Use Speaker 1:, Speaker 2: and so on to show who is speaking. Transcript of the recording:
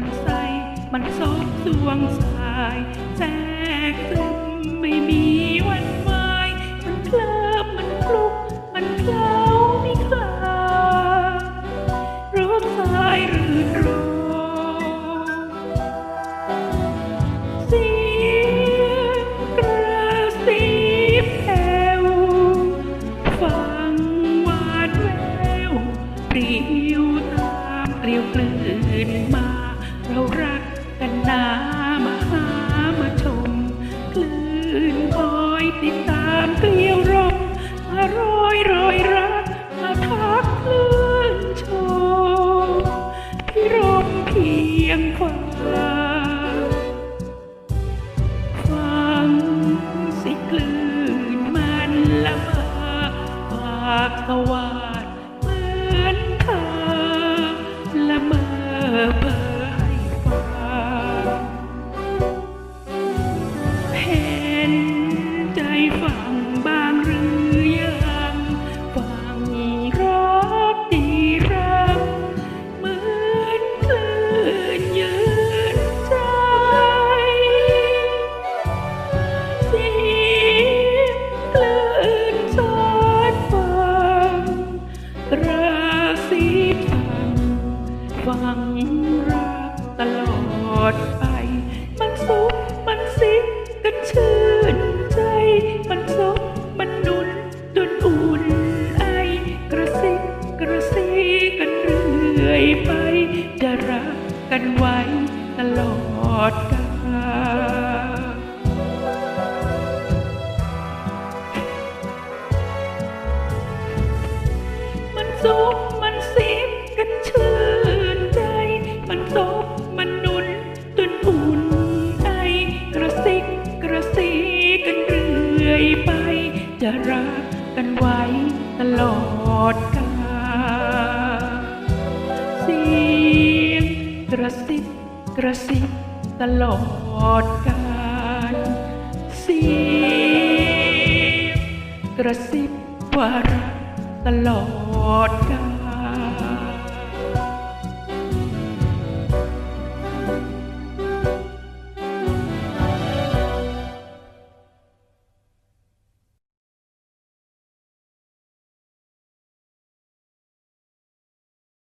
Speaker 1: มันใส มันซอกสวงสายแจกซึมไม่มีวันวาย มันเคลิบมันกลุก มันเคล้าไม่คลารู้สายหรือตระสีแถวฟังวัดแววเรียวตามเรียวกลืนมา เรารักกันนามาหามาชมคลื่นคอยติดตามเกลียวรมอารอยรอยรักมาทักเลื่อนชมพิรมเพียงความฟังสิคลื่นมันละมาปากสว่าง ฟังรักตลอดไป มันสุขมันสิกันชื่นใจ มันซบมันนุนดุนอุ่นไอกระซิบกระซีกันเรื่อยไป จะรักกันไว้ตลอดกาลมันซุบ ยไป จะรักกันไว้ตลอดกาลเสียงกระซิบกระซิบตลอดกาลเสียงกระซิบว่ารักตลอดกา